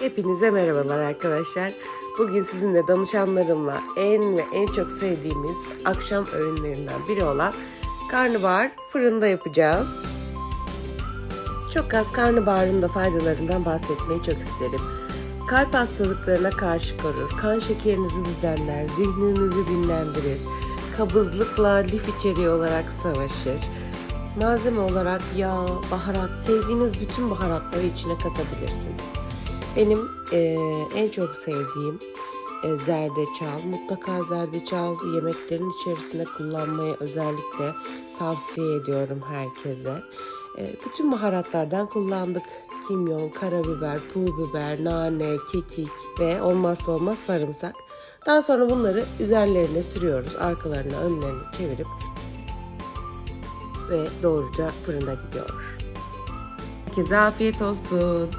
Hepinize merhabalar arkadaşlar. Bugün sizinle danışanlarımla en ve en çok sevdiğimiz akşam öğünlerinden biri olan karnabahar fırında yapacağız. Çok az karnabaharın da faydalarından bahsetmeyi çok isterim. Kalp hastalıklarına karşı korur, kan şekerinizi düzenler, zihninizi dinlendirir, kabızlıkla lif içeriği olarak savaşır. Malzeme olarak yağ, baharat, sevdiğiniz bütün baharatları içine katabilirsiniz. Benim eee, en çok sevdiğim e, zerdeçal. Mutlaka zerdeçal yemeklerin içerisinde kullanmayı özellikle tavsiye ediyorum herkese. E, bütün baharatlardan kullandık. Kimyon, karabiber, pul biber, nane, kekik ve olmazsa olmaz sarımsak. Daha sonra bunları üzerlerine sürüyoruz. Arkalarına, önlerini çevirip ve doğruca fırına gidiyor. Herkese afiyet olsun.